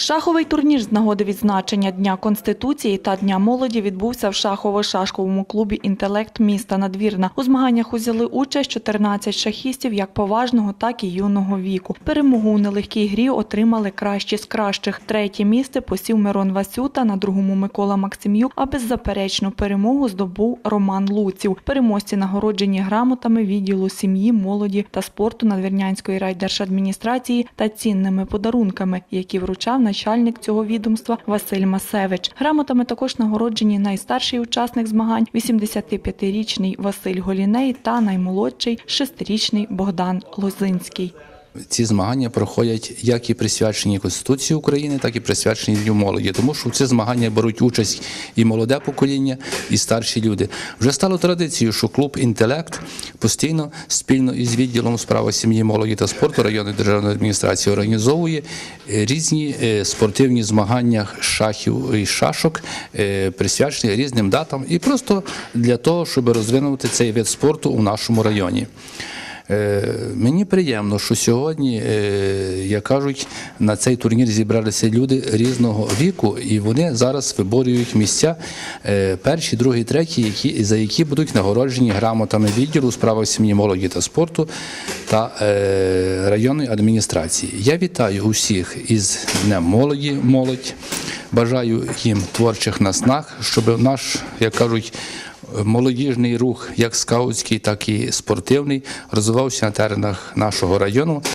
Шаховий турнір з нагоди відзначення Дня Конституції та Дня молоді відбувся в шахово-шашковому клубі Інтелект міста Надвірна. У змаганнях узяли участь 14 шахістів як поважного, так і юного віку. Перемогу у нелегкій грі отримали кращі з кращих. Третє місце посів Мирон Васюта, на другому Микола Максим'юк, а беззаперечну перемогу здобув Роман Луців. Переможці нагороджені грамотами відділу сім'ї, молоді та спорту Надвірнянської райдержадміністрації та цінними подарунками, які вручав начальник цього відомства Василь Масевич. Грамотами також нагороджені найстарший учасник змагань 85-річний Василь Голіней та наймолодший 6-річний Богдан Лозинський. Ці змагання проходять як і присвячені Конституції України, так і присвячені Дню молоді, тому що в ці змагання беруть участь і молоде покоління, і старші люди. Вже стало традицією, що клуб Інтелект постійно спільно із відділом справи сім'ї, молоді та спорту районної державної адміністрації організовує е, різні е, спортивні змагання шахів і шашок, е, присвячені різним датам, і просто для того, щоб розвинути цей вид спорту у нашому районі. Е, Мені приємно, що сьогодні, е, як кажуть, на цей турнір зібралися люди різного віку, і вони зараз виборюють місця е, перші, другі, треті, які, за які будуть нагороджені грамотами відділу у справах сім'ї, молоді та спорту та районної адміністрації. Я вітаю усіх із Днем молоді, молодь. Бажаю їм творчих наснаг, щоб наш, як кажуть, молодіжний рух, як скаутський, так і спортивний, розвивався на теренах нашого району.